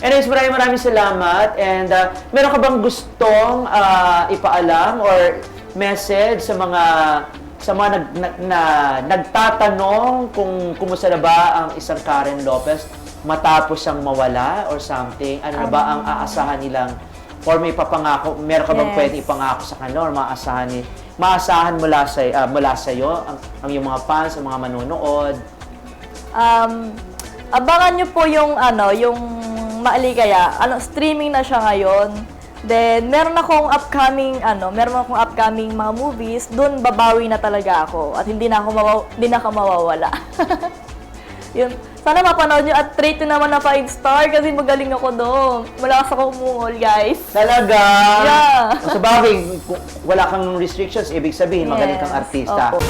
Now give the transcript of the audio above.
Anyways, maraming maraming salamat. And uh, meron ka bang gustong uh, ipaalam or message sa mga sa mga nag, na, na, nagtatanong kung kumusta na ba ang isang Karen Lopez matapos siyang mawala or something? Ano na ba ang aasahan nilang or may papangako, meron ka bang Yes. pwede ipangako sa kanila or maasahan ni maasahan mula sa ah, mula sa iyo ang, ang iyong mga fans, ang mga manonood? Um, abangan nyo po yung ano, yung Maaligaya. Ano, streaming na siya ngayon. Then, meron akong upcoming, ano, meron akong upcoming mga movies. Doon, babawi na talaga ako. At hindi na ako, mawaw- hindi na ako mawawala. Yun. Sana mapanood nyo at rate nyo naman na 5 star kasi magaling ako doon. Malakas ako umungol, guys. Talaga? Yeah. Sa bagay, kung wala kang restrictions, ibig sabihin, magaling kang Yes. artista. Opo.